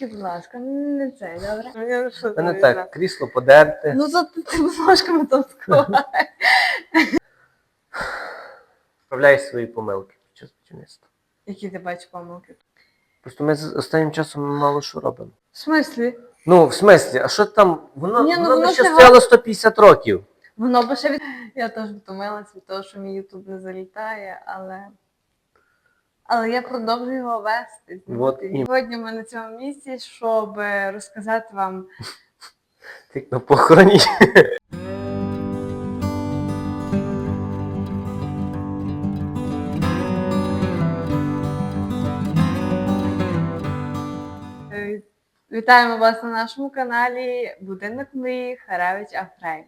Тільки, будь ласка, не це, добре? Ну, що Та не тобі так, крісло подерте. Ну, то ти, ножками то сховай. Справляй свої помилки під час будівництва. Які ти бачиш помилки? Просто ми з останнім часом мало що робимо. В смислі? Ну, в смислі, а що там? Воно, Ні, ну, воно, воно ще не стояло 150 років. Воно би ще від... Я теж втомилась від того, що мій Ютуб не залітає, але. Але я продовжую його вести. Вот і- Сьогодні ми на цьому місці, щоб розказати вам Як на похороні. Е, Вітаємо вас на нашому каналі Будинок мрії Харевич Афрейм.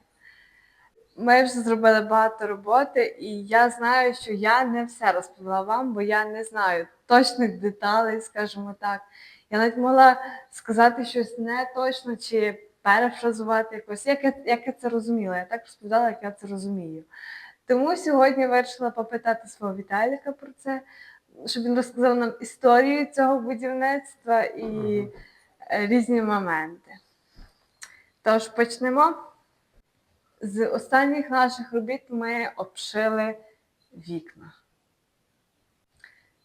Ми вже зробили багато роботи, і я знаю, що я не все розповіла вам, бо я не знаю точних деталей, скажімо так. Я навіть могла сказати щось не точно чи перефразувати якось, як я, як я це розуміла. Я так розповідала, як я це розумію. Тому сьогодні вирішила попитати свого Віталіка про це, щоб він розказав нам історію цього будівництва і е, різні моменти. Тож почнемо. З останніх наших робіт ми обшили вікна.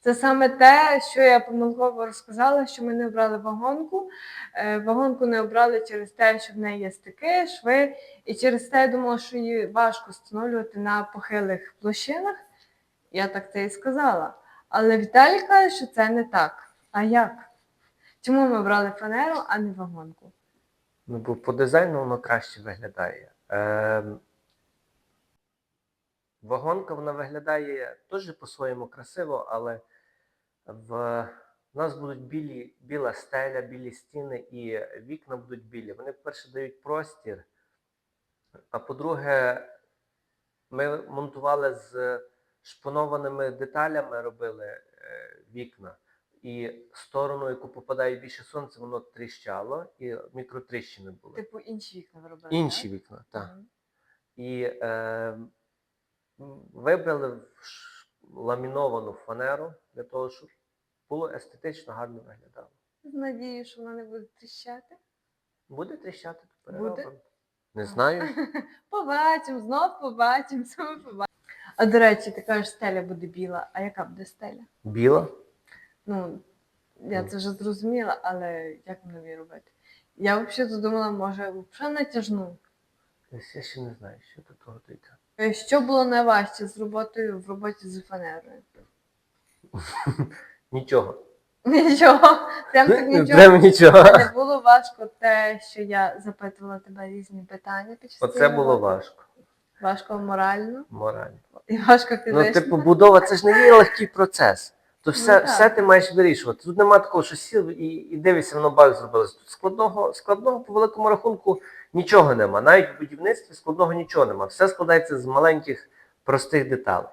Це саме те, що я помилково розказала, що ми не обрали вагонку. Е, Вагонку не обрали через те, що в неї є стики, шви, і через те я думала, що її важко встановлювати на похилих площинах. Я так це і сказала. Але Віталій каже, що це не так. А як? Чому ми обрали фанеру, а не вагонку? Ну, бо по дизайну воно краще виглядає. Ем, вагонка вона виглядає теж по-своєму красиво, але в, в нас будуть білі, біла стеля, білі стіни і вікна будуть білі. Вони, по-перше, дають простір. А по-друге, ми монтували з шпонованими деталями, робили е, вікна. І сторону, яку попадає більше сонце, воно тріщало, і мікротріщини були. Типу інші вікна ви робили. Інші так? вікна, так. Мгм. І е, вибрали ламіновану фанеру для того, щоб було естетично гарно виглядало. З надією, що вона не буде тріщати. Буде тріщати, то Буде? переробимо. Не знаю. Побачимо, знов побачимо, побачимо. А до речі, ти кажеш, стеля буде біла. А яка буде стеля? Біла. Ну, я це вже зрозуміла, але як її робити? Я взагалі думала, може, взагалі натяжну. Я ще не знаю, що до того дійде. Що було найважче з роботою в роботі з фанерою? Нічого. Нічого, прям так нічого. треба нічого. Не було важко те, що я запитувала тебе різні питання під час Оце було важко. Важко морально Морально. і важко Ну, типу, будова це ж не є легкий процес. То все, Ну, все ти маєш вирішувати. Тут немає такого, що сів і, і дивишся, воно баг зробилось. Тут складного, складного по великому рахунку нічого нема. Навіть в будівництві складного нічого нема. Все складається з маленьких простих деталей.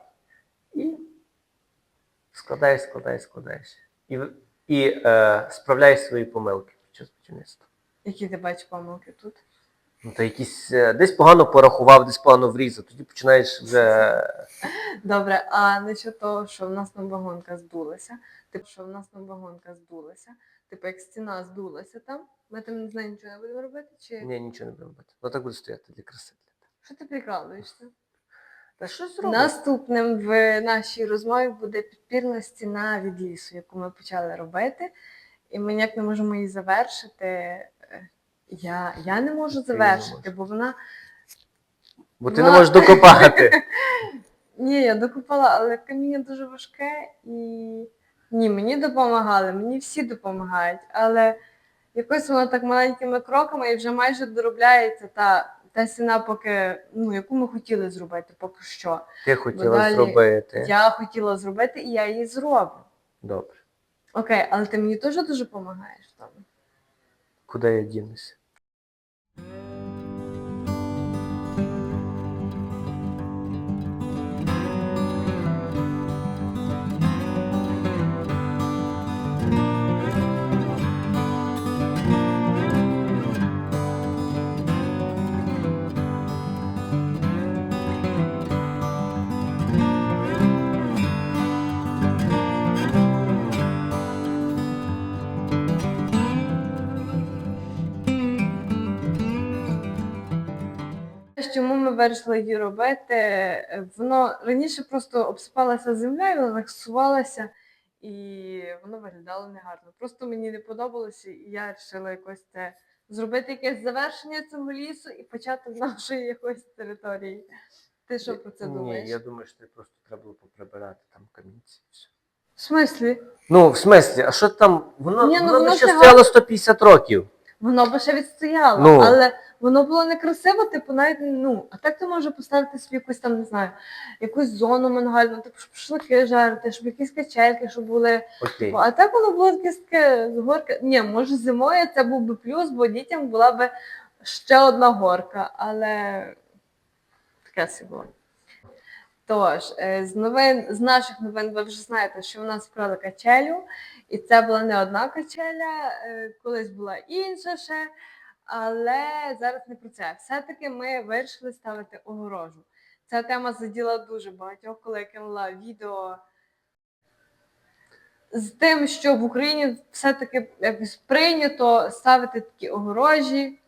І складаєш, складаєш, складаєш. І, і е, справляєш свої помилки під час будівництва. Які ти бачиш помилки тут? Ну, та якісь, е, десь погано порахував, десь погано врізав, тоді починаєш вже. Добре, а насчет того, що в нас там вагонка здулася, типу, що в нас там вагонка здулася, типу, як стіна здулася там, ми там не знаю, нічого не будемо робити, чи Ні, нічого не будемо робити. Ну так буде стояти для краси. що ти прикалуєшся? Та що зробимо? Наступним в нашій розмові буде підпірна стіна від лісу, яку ми почали робити, і ми ніяк не можемо її завершити. Я, я не можу завершити, бо вона. Бо ти не можеш докопати. Ні, я докупала, але каміння дуже важке і ні, мені допомагали, мені всі допомагають, але якось воно так маленькими кроками і вже майже доробляється та, та стіна, поки, ну, яку ми хотіли зробити, поки що. Ти хотіла далі зробити. Я хотіла зробити і я її зроблю. Добре. Окей, але ти мені теж дуже допомагаєш тому. Куди я дінуся? Thank you. Чому ми вирішили її робити, е, воно раніше просто обсипалося землею, вона сувалася, і воно виглядало негарно. Просто мені не подобалося, і я вирішила якось це зробити якесь завершення цього лісу і початок нашої якоїсь території. Ти що про це думаєш? Ні, я думаю, що просто треба було поприбирати там камінці. все. В смислі? Ну, в смислі, а що там? Воно, Ні, ну, воно, воно ще стояло 150 років. Воно би ще відстояло, Ну. але воно було некрасиво, типу, навіть ну, а так ти можеш поставити собі якусь там, не знаю, якусь зону мангальну, типу, щоб шашлики жарити, щоб якісь качельки, щоб були. Окей. Типу, а так воно було якесь таке з горка. Ні, може зимою це був би плюс, бо дітям була би ще одна горка, але таке собі було. Тож, е, з новин, з наших новин ви вже знаєте, що в нас вкрали качелю, і це була не одна качеля, е, колись була інша ще. Але зараз не про це. Все-таки ми вирішили ставити огорожу. Ця тема заділа дуже багатьох, коли я кинула відео з тим, що в Україні все-таки якось прийнято ставити такі огорожі.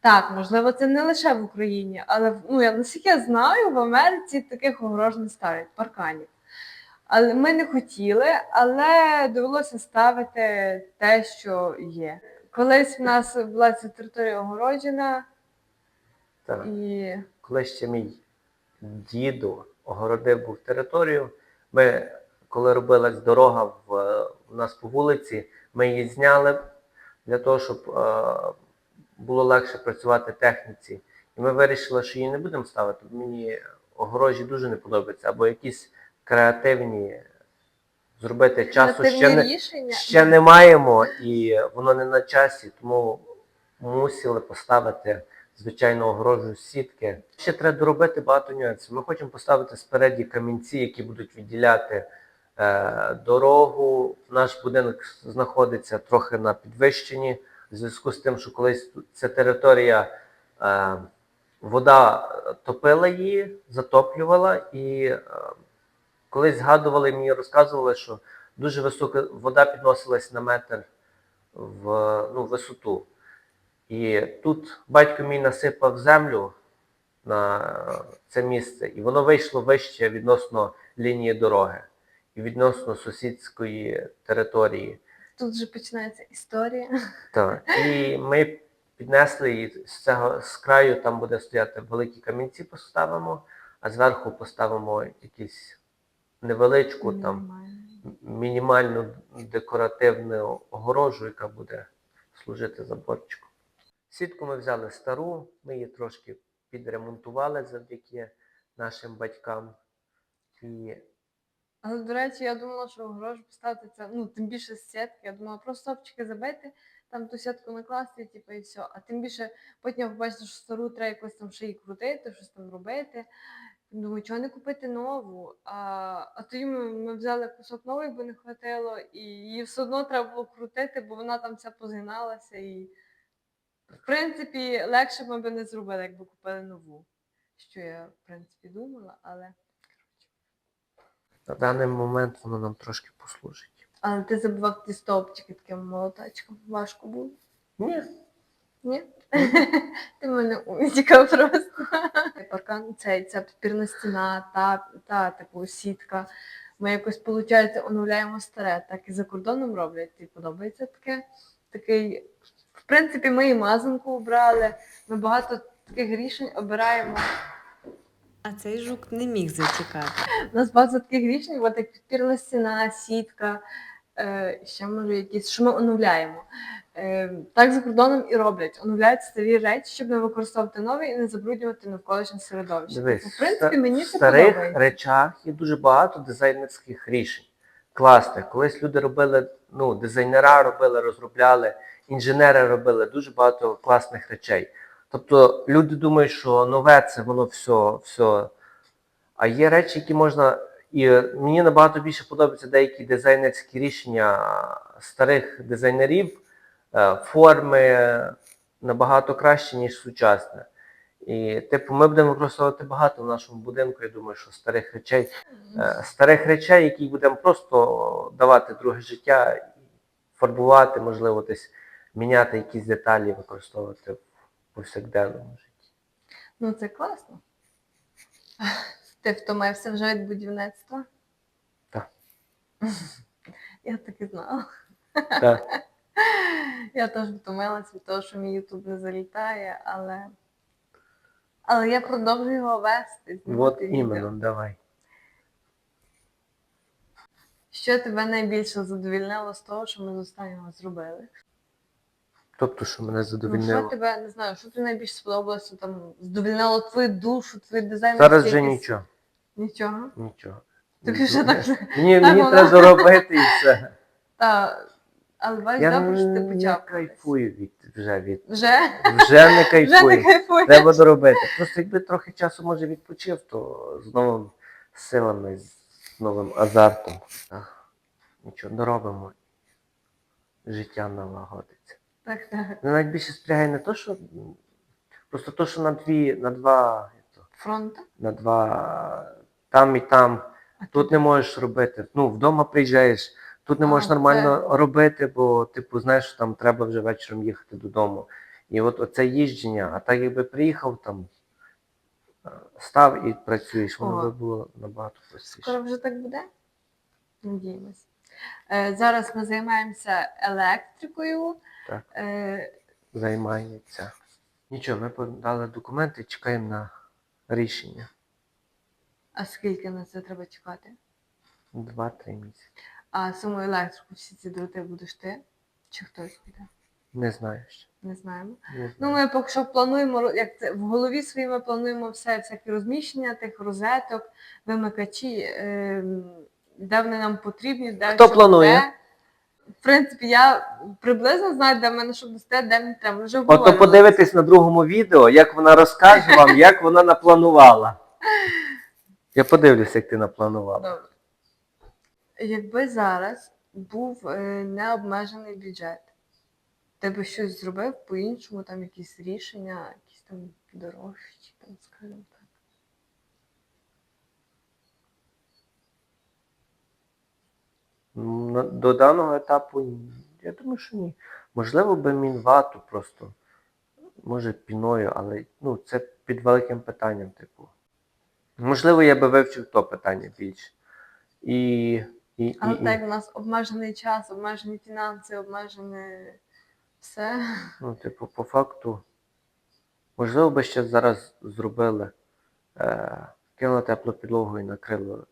Так, можливо, це не лише в Україні, але ну, я наскільки я знаю, в Америці таких огорож не ставлять, парканів. Але ми не хотіли, але довелося ставити те, що є. Колись в нас була ця територія огороджена, Так. і Коли ще мій діду огородив був територію, ми, коли робилась дорога в, у нас по вулиці, ми її зняли для того, щоб е, було легше працювати техніці. І ми вирішили, що її не будемо ставити. Мені огорожі дуже не подобаються, або якісь креативні зробити часу ще не, ще не маємо, і воно не на часі, тому мусили поставити звичайно огорожу сітки. Ще треба доробити багато нюансів. Ми хочемо поставити спереді камінці, які будуть відділяти е, дорогу. Наш будинок знаходиться трохи на підвищенні, в зв'язку з тим, що колись ця територія. Е, Вода топила її, затоплювала, і е, колись згадували, мені розказували, що дуже висока вода підносилась на метр в ну, висоту. І тут батько мій насипав землю на це місце, і воно вийшло вище відносно лінії дороги і відносно сусідської території. Тут вже починається історія. Так. І ми піднесли і з цього з краю там буде стояти великі камінці, поставимо, а зверху поставимо якісь невеличку там мінімальну декоративну огорожу, яка буде служити заборчиком. Сітку ми взяли стару, ми її трошки підремонтували завдяки нашим батькам. І Але, до речі, я думала, що огорожу поставити це, ну, тим більше з сітки. Я думала, просто стопчики забити, там ту сітку накласти, типу, і все. А тим більше потім я побачила, що стару треба якось там ще й крутити, щось там робити. Думаю, чого не купити нову? А, а тоді ми, ми взяли кусок новий, бо не хватило, і її все одно треба було крутити, бо вона там вся позгиналася. І, в принципі, легше ми б не зробили, якби купили нову. Що я, в принципі, думала, але. на даний момент воно нам трошки послужить. Але ти забував ті стовпчики таким молоточком. Важко було. Ні. Ні? Ти мене умнічка просто. Паркан цей, ця підпірна стіна, та, та типу сітка. Ми якось, виходить, оновляємо старе, так і за кордоном роблять. Тобі подобається таке? Такий. В принципі, ми і мазанку обрали. Ми багато таких рішень обираємо. А цей жук не міг зачекати. У нас багато таких рішень, от як підпірна стіна, сітка, е, ще може якісь, що ми оновляємо. Е, так за кордоном і роблять. Оновляють старі речі, щоб не використовувати нові і не забруднювати навколишнє середовище. Дивись, Тобто, в принципі, мені це старих подобається. речах є дуже багато дизайнерських рішень. Класних. Колись люди робили, ну, дизайнера робили, розробляли, інженери робили дуже багато класних речей. Тобто люди думають, що нове це воно все, все. А є речі, які можна. І мені набагато більше подобаються деякі дизайнерські рішення старих дизайнерів, форми набагато краще, ніж сучасне. І, типу, ми будемо використовувати багато в нашому будинку. Я думаю, що старих речей, е, старих речей, які будемо просто давати друге життя, фарбувати, можливо, десь міняти якісь деталі, використовувати в повсякденному житті. Ну, це класно. Ти втомився вже від будівництва? Так. Я так і знала. Так. Я теж втомилась від того, що мій Ютуб не залітає, але. Але я продовжую його вести. От іменно, давай. Що тебе найбільше задовільнило з того, що ми з останнього зробили? Тобто, що мене Ну, що тебе, не знаю, що тобі найбільше сподобалося, там, задовільнило твою душу, твій дизайн? Зараз вже нічого. Нічого. Нічого. Тобі вже так. Мені, так мені треба заробити і все. Та, але бачиш, Я добре, що ти почав. кайфую від вже від. Вже? Вже не Вже кайфую. не кайфуєш? Треба доробити. Просто якби трохи часу може відпочив, то з новими силами, з новим азартом. Так. Нічого, доробимо. Життя налагодиться. Так, так. Мене навіть більше спрягає не то, що просто то, що на дві, на два, Фронта? на два там і там. А Тут не можеш робити. Ну, вдома приїжджаєш, тут не можеш нормально робити, бо типу знаєш, що там треба вже вечором їхати додому. І от оце їждження, а так якби приїхав там, е, став і працюєш, воно би було набагато простіше. Скоро вже так буде? Надіємось. Е, зараз ми займаємося електрикою. Так. Е, Займається. Нічого, ми подали документи, чекаємо на рішення. а скільки на це треба чекати? Два-три місяці. А саму електрику всі ці дроти будеш ти? Чи хтось буде? Не знаю ще. Не знаємо. Не Ну, ми поки що плануємо, як це в голові своїй ми плануємо все, всякі розміщення тих розеток, вимикачі, ем, де вони нам потрібні, де Хто що планує? буде. В принципі, я приблизно знаю, де в мене що дасте, де мені треба. Вже Ото подивитись на другому відео, як вона розкаже вам, як вона напланувала. Я подивлюся, як ти напланувала. Добре. Якби зараз був е, необмежений бюджет, ти би щось зробив по-іншому, там якісь рішення, якісь там дорожчі, там, скажімо так. До даного етапу ні. я думаю, що ні. Можливо, би мінвату просто. Може, піною, але ну, це під великим питанням, типу. Можливо, я би вивчив то питання більше. І. і, і, Але і. так як у нас обмежений час, обмежені фінанси, обмежене все. Ну, типу, по факту, можливо, би ще зараз зробили, е, кинули теплу підлогу і накрили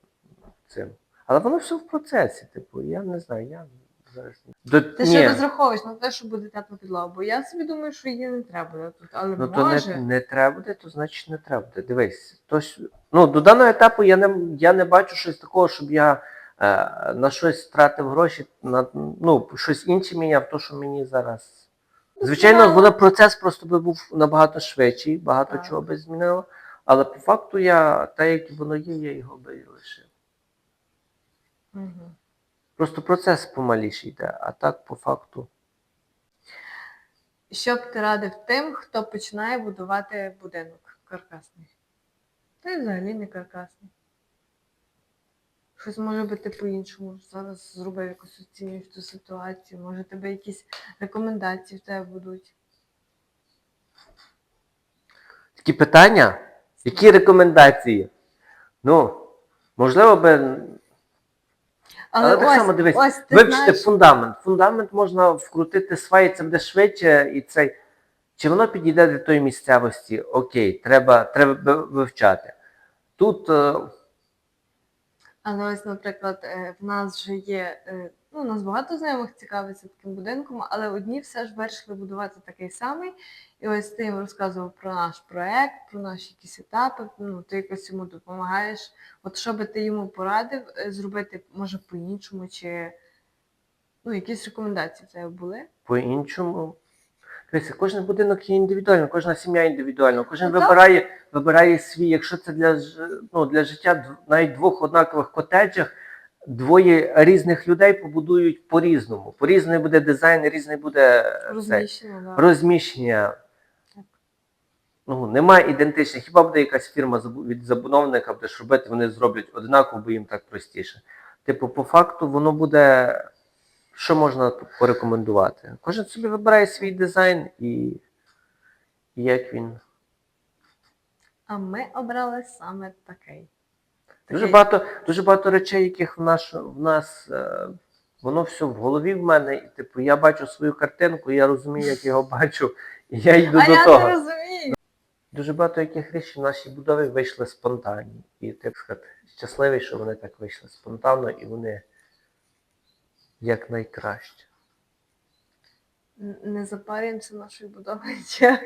цим. Але воно все в процесі, типу, я не знаю, я зараз не. До, Ти ще розраховуєш на те, що буде тепла підлога, бо я собі думаю, що її не треба буде тут, але ну то не, не треба буде, то значить не треба буде. Дивись, то, ну, до даного етапу я не, я не бачу щось такого, щоб я на щось втратив гроші, на ну, щось інше міняв, то, що мені зараз. Звичайно, воно процес просто би був набагато швидший, багато Так. чого би змінило. Але по факту я, так як воно є, я його би і лишив. Мгм. Просто процес помаліший йде, а так по факту. Що б ти радив тим, хто починає будувати будинок каркасний? Та й взагалі не каркасний. Щось може бути по-іншому. Зараз зробив якусь оцінюєш ту ситуацію. Може тебе якісь рекомендації в тебе будуть. Такі питання? Які рекомендації? Ну, можливо би. Але, так само дивись, ось ти вивчити знаєш, фундамент. Фундамент можна вкрутити сваї, це буде швидше і цей. Чи воно підійде для тої місцевості? Окей, треба, треба вивчати. Тут е, Але ось, наприклад, е, в нас вже є, е, ну, у нас багато знайомих цікавиться таким будинком, але одні все ж вирішили будувати такий самий. І ось ти їм розказував про наш проект, про наші якісь етапи, ну, ти якось йому допомагаєш. От що би ти йому порадив е, зробити, може, по-іншому, чи ну, якісь рекомендації в тебе були? по-іншому. Дивіться, кожен будинок є індивідуально, кожна сім'я індивідуальна, кожен Ну, вибирає, вибирає свій, якщо це для, ну, для життя навіть двох однакових котеджах, двоє різних людей побудують по-різному. По-різному буде дизайн, різний буде е, цей, Розміщено, да. розміщення. Ну, немає ідентичних. Хіба буде якась фірма від забудовника будеш робити, вони зроблять однаково, бо їм так простіше. Типу, по факту, воно буде. Що можна порекомендувати? Кожен собі вибирає свій дизайн і, як він. А ми обрали саме такий. Дуже багато, дуже багато речей, яких в, наш, в нас е, воно все в голові в мене. І, типу, я бачу свою картинку, я розумію, як його бачу, і я йду а до я того. не розумію. Дуже багато яких речей в нашій будові вийшли спонтанні. І так сказати, щасливий, що вони так вийшли спонтанно і вони як найкраще. Н- Не запарюємося нашою будовою як.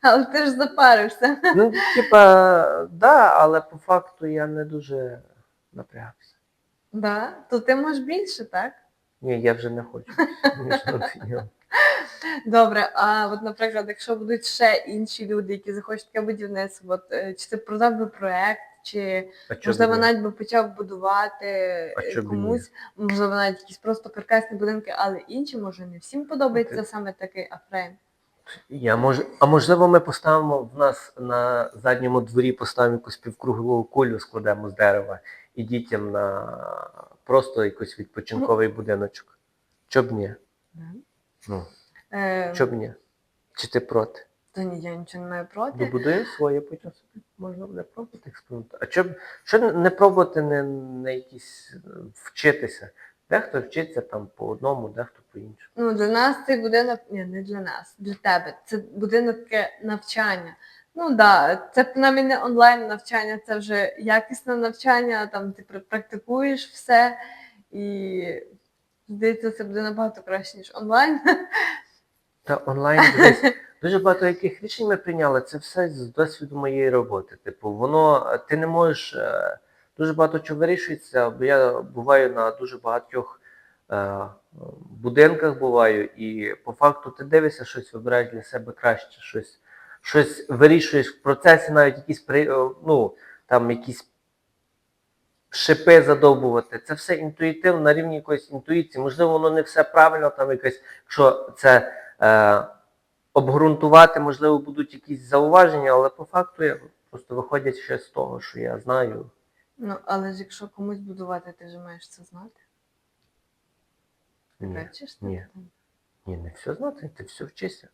Але ти ж запарився. Ну, типа, да, але по факту я не дуже напрягався. Да? То ти можеш більше, так? Ні, я вже не хочу. Добре, а от, наприклад, якщо будуть ще інші люди, які захочуть таке будівництво, от, е, чи ти продав би проект, чи А можливо навіть би почав будувати А е, комусь, можливо, навіть якісь просто каркасні будинки, але інші, може, не всім подобається Окей. саме такий афрейм. Я мож... А можливо, ми поставимо в нас на задньому дворі поставимо якусь півкруглу кулю, складемо з дерева і дітям на просто якийсь відпочинковий будиночок. Чоб ні? Ну, Е, чоб ні? Чи ти проти? То ні, я нічого не маю проти. Добудуємо своє, потім собі можна буде пробувати експериментувати. А чоб, що не пробувати не, не якісь е, вчитися? Дехто вчиться там по одному, дехто по іншому. Ну, для нас цей будинок, ні, не для нас, для тебе. Це будинок таке навчання. Ну так, да, це принаймні не онлайн навчання, це вже якісне навчання, там ти пр- практикуєш все і здається, це буде набагато краще, ніж онлайн. Та онлайн дивись, дуже багато яких рішень ми прийняли, це все з досвіду моєї роботи. Типу, воно ти не можеш е, дуже багато чого вирішується, бо я буваю на дуже багатьох е, будинках буваю, і по факту ти дивишся щось, вибираєш для себе краще, щось, щось вирішуєш в процесі, навіть якісь е, ну, там якісь шипи задовбувати. Це все інтуїтивно на рівні якоїсь інтуїції. Можливо, воно не все правильно, там якось, якщо це е, обґрунтувати, можливо, будуть якісь зауваження, але по факту я просто виходять ще з того, що я знаю. Ну, але ж якщо комусь будувати, ти вже маєш це знати. Ні, ти ні. там? ні, не все знати, ти все вчишся.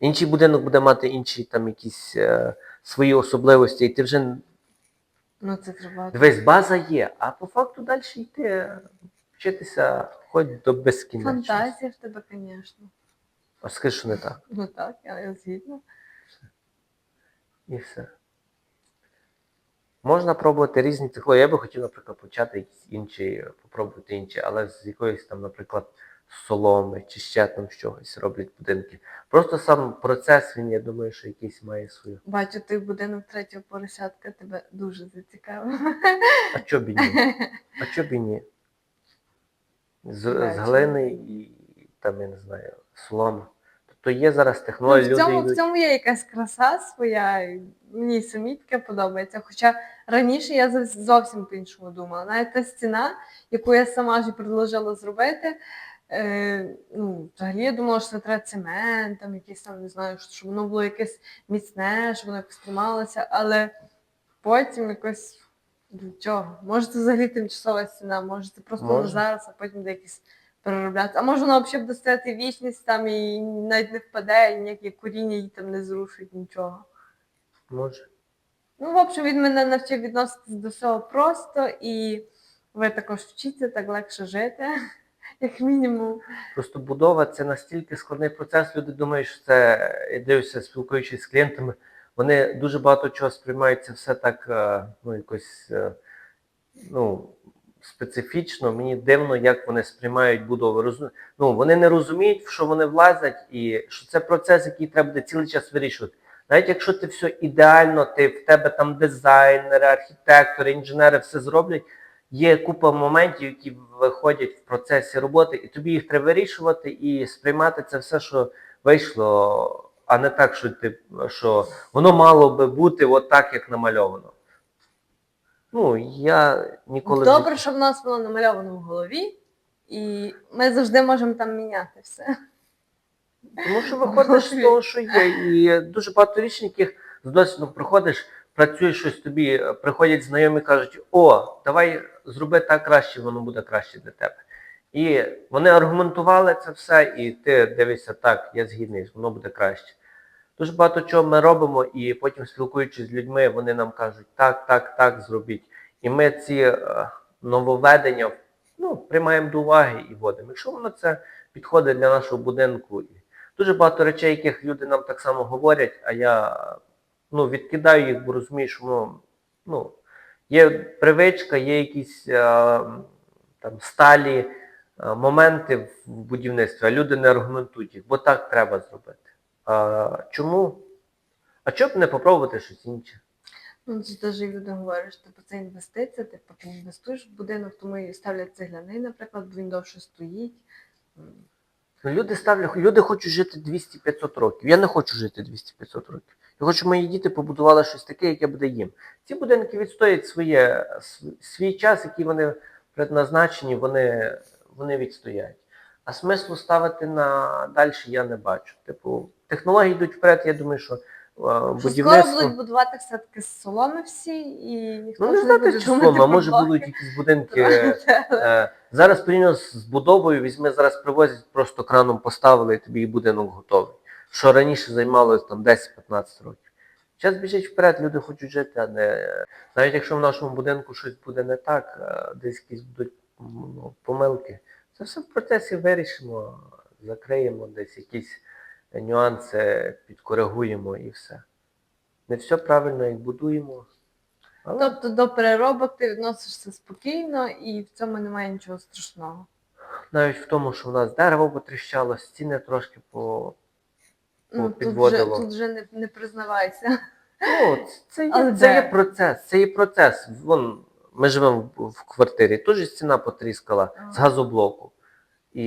Інший будинок буде мати інші там якісь е, свої особливості, і ти вже Ну, це треба. дивись, база є, а по факту далі йти вчитися хоч до безкінечності. Фантазія в тебе, звісно. А скажи, що не так. Ну так, я, я згідна. І все. Можна пробувати різні технології. Я би хотів, наприклад, почати якісь інші, попробувати інші, але з якоїсь там, наприклад, соломи чи ще там чогось роблять будинки. Просто сам процес, він, я думаю, що якийсь має свою. Бачу, той будинок третього поросятка тебе дуже зацікавив. А чо і ні? А чо б і ні? З, з глини і там, я не знаю, соломи. Тобто є зараз Ну, в, цьому, люди в цьому є якась краса своя, мені самі таке подобається. Хоча раніше я зовсім по-іншому думала. Навіть та стіна, яку я сама ж предложила зробити, е, ну, взагалі я думала, що це треба цемент, там якийсь там, не знаю, щоб воно було якесь міцне, щоб воно якось трималося, але потім якось до чого? Може це взагалі тимчасова стіна, може це просто Може. зараз, а потім де якісь переробляти. А може вона взагалі буде стояти вічність там і навіть не впаде, і ніякі коріння її там не зрушить нічого. Може. Ну, в общем, він мене навчив відноситись до всього просто, і ви також вчіться так легше жити, як мінімум. Просто будова це настільки складний процес. Люди думають, що це я дивлюся, спілкуючись з клієнтами. Вони дуже багато чого сприймають це все так, е, ну якось е, ну, специфічно. Мені дивно, як вони сприймають будову. Ну, вони не розуміють, в що вони влазять, і що це процес, який треба буде цілий час вирішувати. Навіть якщо ти все ідеально, ти в тебе там дизайнери, архітектори, інженери все зроблять. Є купа моментів, які виходять в процесі роботи, і тобі їх треба вирішувати і сприймати це все, що вийшло, а не так, що ти що воно мало би бути от так, як намальовано. Ну, я ніколи Добре, що в нас воно намальовано в голові, і ми завжди можемо там міняти все. Тому що виходиш з того, що є. І дуже багато рішень, яких з досвідом приходиш, працюєш щось тобі, приходять знайомі кажуть, о, давай зроби так краще, воно буде краще для тебе. І вони аргументували це все, і ти дивишся, так, я згідний, воно буде краще. Дуже багато чого ми робимо, і потім, спілкуючись з людьми, вони нам кажуть, так, так, так, зробіть. І ми ці е, нововведення ну, приймаємо до уваги і вводимо. Якщо воно це підходить для нашого будинку. Дуже багато речей, яких люди нам так само говорять, а я ну, відкидаю їх, бо розумію, що воно, ну, є привичка, є якісь е, там сталі моменти в будівництві, а люди не аргументують їх, бо так треба зробити. А, чому? А чому б не попробувати щось інше? Ну, це теж люди говорять, що типу, це інвестиція, типу, ти інвестуєш в будинок, тому і ставлять цегляний, наприклад, бо він довше стоїть. Ну, люди ставлять, люди хочуть жити 200-500 років. Я не хочу жити 200-500 років. Я хочу, щоб мої діти побудували щось таке, яке буде їм. Ці будинки відстоять своє, свій час, який вони предназначені, вони, вони відстоять. А смислу ставити на далі я не бачу. Типу, технології йдуть вперед, я думаю, що е, Що скоро будуть будувати все-таки з соломи всі, і ніхто Ну, не знати, буде чому, а може будуть якісь будинки. Е, Зараз порівняно з будовою, візьми, зараз привозять, просто краном поставили, і тобі і будинок готовий. Що раніше займалось там 10-15 років. Час біжить вперед, люди хочуть жити, а не. Навіть якщо в нашому будинку щось буде не так, е, десь якісь будуть помилки, це все в процесі вирішимо, закриємо десь якісь нюанси, підкоригуємо і все. Не все правильно, як будуємо. Але Тобто до переробок ти відносишся спокійно і в цьому немає нічого страшного. навіть в тому, що в нас дерево потріщало, стіни трошки по. Ну, тут вже, тут вже не, не признавайся. Ну, це- це, є, Але це є процес. Це є процес. Вон, ми живемо в, квартирі, теж стіна потріскала Ага. з газоблоку. І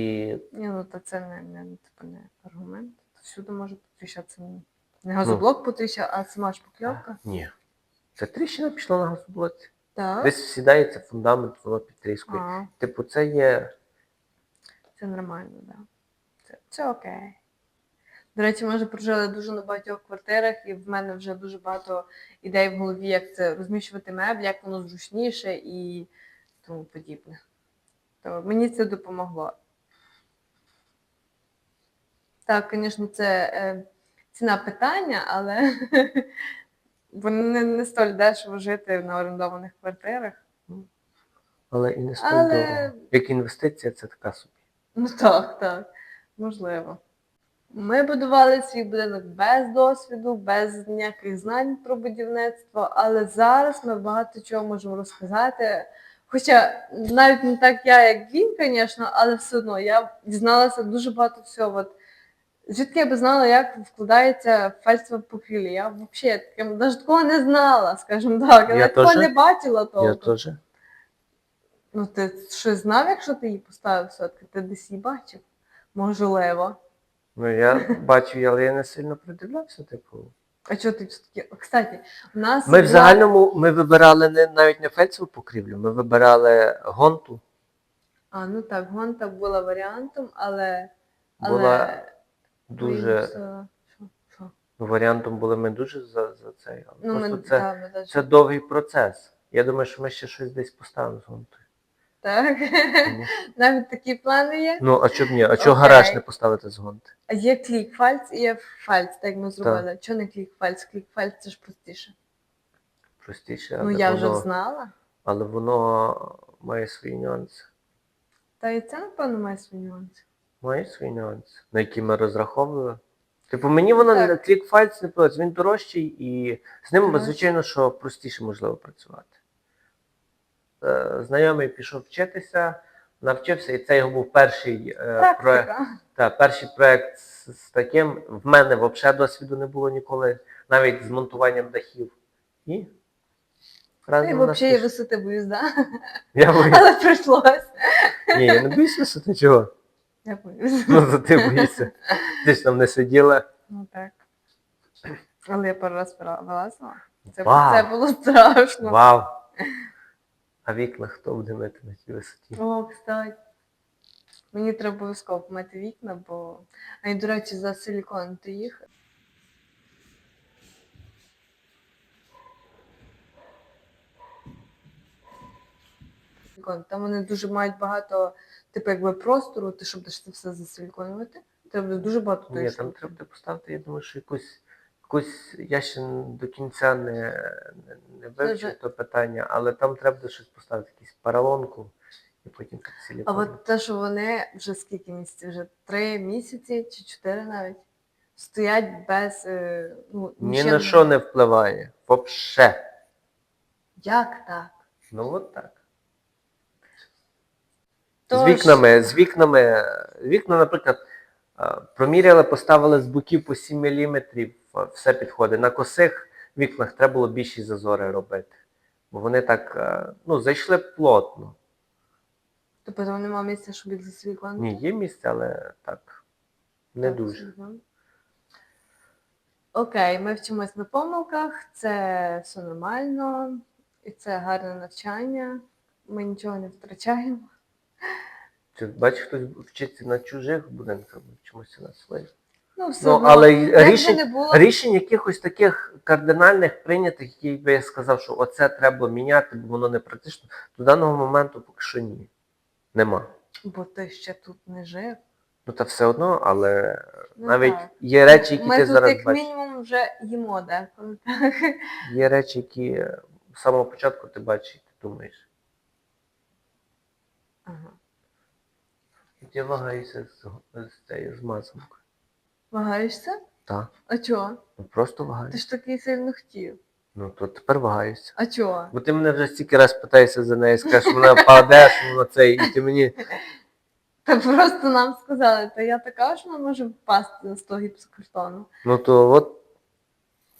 Ні, ну то це не, не, типу, не аргумент. Всюди може потріщатися. Не газоблок потріщав, а сама шпакльовка. ні. Це тріщина пішла на газоблоці. Так. Десь сідається фундамент, воно підтріскує. А, Типу, це є. це нормально, так. Да. Це, це окей. До речі, ми вже прожили дуже на багатьох квартирах, і в мене вже дуже багато ідей в голові, як це розміщувати меблі, як воно зручніше і тому подібне. То мені це допомогло. Так, звісно, це е, ціна питання, але бо не, не столь дешево жити на орендованих квартирах. Але і не столь Але- дорого. Як інвестиція, це така собі. Ну так, так, можливо. Ми будували свій будинок без досвіду, без ніяких знань про будівництво, але зараз ми багато чого можемо розказати. Хоча навіть не так я, як він, звісно, але все одно я дізналася дуже багато всього. От, звідки я би знала, як вкладається фальцеве покрівля? Я взагалі таким навіть такого не знала, скажімо так. Я, Я такого не бачила того. Я теж. Ну, ти щось знав, якщо ти її поставив все-таки? Ти десь її бачив? Можливо. Ну, я бачу, але я не сильно придивлявся, типу. А чого ти все-таки? Кстати, у нас Ми в була- загальному ми вибирали не навіть не фельдсову покрівлю, ми вибирали гонту. А, ну так, гонта була варіантом, але. але... Була дуже Що? Що? варіантом були ми дуже за, за цей. Ну, ми, просто це, та, ми даже... це довгий процес. Я думаю, що ми ще щось десь поставимо з гонтою. Так. Тому- Навіть такі плани є. Ну, а чого б ні? А чого Окей. гараж не поставити з гонти? А є клік-фальц і є фальц, так як ми зробили. Чого не клік-фальц? Клік-фальц це ж простіше. Простіше, Ну але, я вже воно, знала. але воно має свої нюанси. Та і це, напевно, має свої нюанси. Має свої нюанси, на які ми розраховували. Типу, мені воно Так. клікфальц не подобається, він дорожчий і з ним, Дорожчий. звичайно, що простіше можливо працювати. Е, Знайомий пішов вчитися, навчився, і це його був перший е, проект. Та, перший проект з, з таким. В мене взагалі досвіду не було ніколи, навіть з монтуванням дахів. І разом взагалі піш- висоти боюсь, да? Я боюсь. Але прийшлось. Ні, я не боюсь висоти, чого? Я боюсь. Ну, то ти боїшся. Ти ж там не сиділа. Ну так. Але я пару раз вила- вилазила. Це, Вау. це було страшно. Вау! А вікна хто буде мити на тій висоті? О, кстати. Мені треба обов'язково помити вікна, бо. А і, до речі, за силікон ти їх. Силікон. Там вони дуже мають багато, типу, якби простору, ти щоб це все засиліконувати. Треба дуже багато Ні, там треба буде поставити, я думаю, що якусь Якусь я ще до кінця не, не, не вивчив то питання, але там треба буде щось поставити, якусь паралонку, і потім так А от те, що вони вже скільки місяців, вже три місяці чи чотири навіть стоять без е, ну, Ні на що не впливає. Вообще. Як так? Ну от так. Тож- З вікнами, з вікнами, вікна, наприклад, проміряли, поставили з боків по 7 мм, все підходить. На косих вікнах треба було більші зазори робити. Бо вони так, е, ну, зайшли плотно. Тобто там немає місця, щоб їх засвітлити? Ні, є місце, але так, не Так, дуже. мгм. Окей, ми вчимось на помилках, це все нормально, і це гарне навчання. Ми нічого не втрачаємо. Чи бачиш, хтось вчиться на чужих будинках, ми вчимося на своїх. Ну, все Ну, одно, але рішень, не було, рішень якихось таких кардинальних прийнятих, які би я сказав, що оце треба міняти, бо воно не практично, до даного моменту поки що ні. Нема. бо ти ще тут не жив. Ну та все одно, але Ну, навіть так. є речі, які Ми ти тут зараз як бачиш. мінімум вже їмо деколи. Є речі, які з самого початку ти бачиш, і ти думаєш. Ага. От Я вагаюся з, з цією змазанкою. Вагаєшся? Так. А чого? Ну просто Ти вагаюся. ж такий сильно хотів. Ну то тепер вагаюся. А чого? Бо ти мене вже стільки раз питаєшся за неї, скажеш, вона впаде, що вона цей, і ти мені. Та просто нам сказали, та я така, що вона може впасти з того гіпсокартону. Ну то от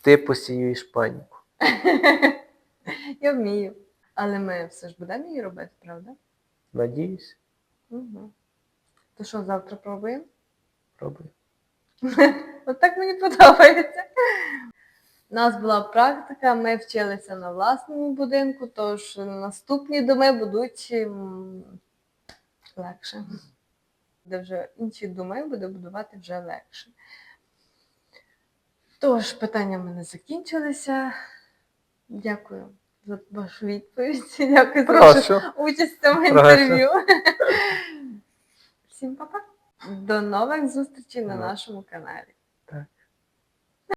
ти посіюєш паніку. Я вмію. Але ми все ж будемо її робити, правда? Надіюсь, Угу. То що, завтра пробуємо? пробуй. От так мені подобається. У нас була практика, ми вчилися на власному будинку, тож наступні доми будуть легше. Де вже інші доми буде будувати вже легше. Тож, питання в мене закінчилися. Дякую за вашу відповідь. Дякую за вашу участь в цьому інтерв'ю. Всім па-па. До нових зустрічей на нашому каналі.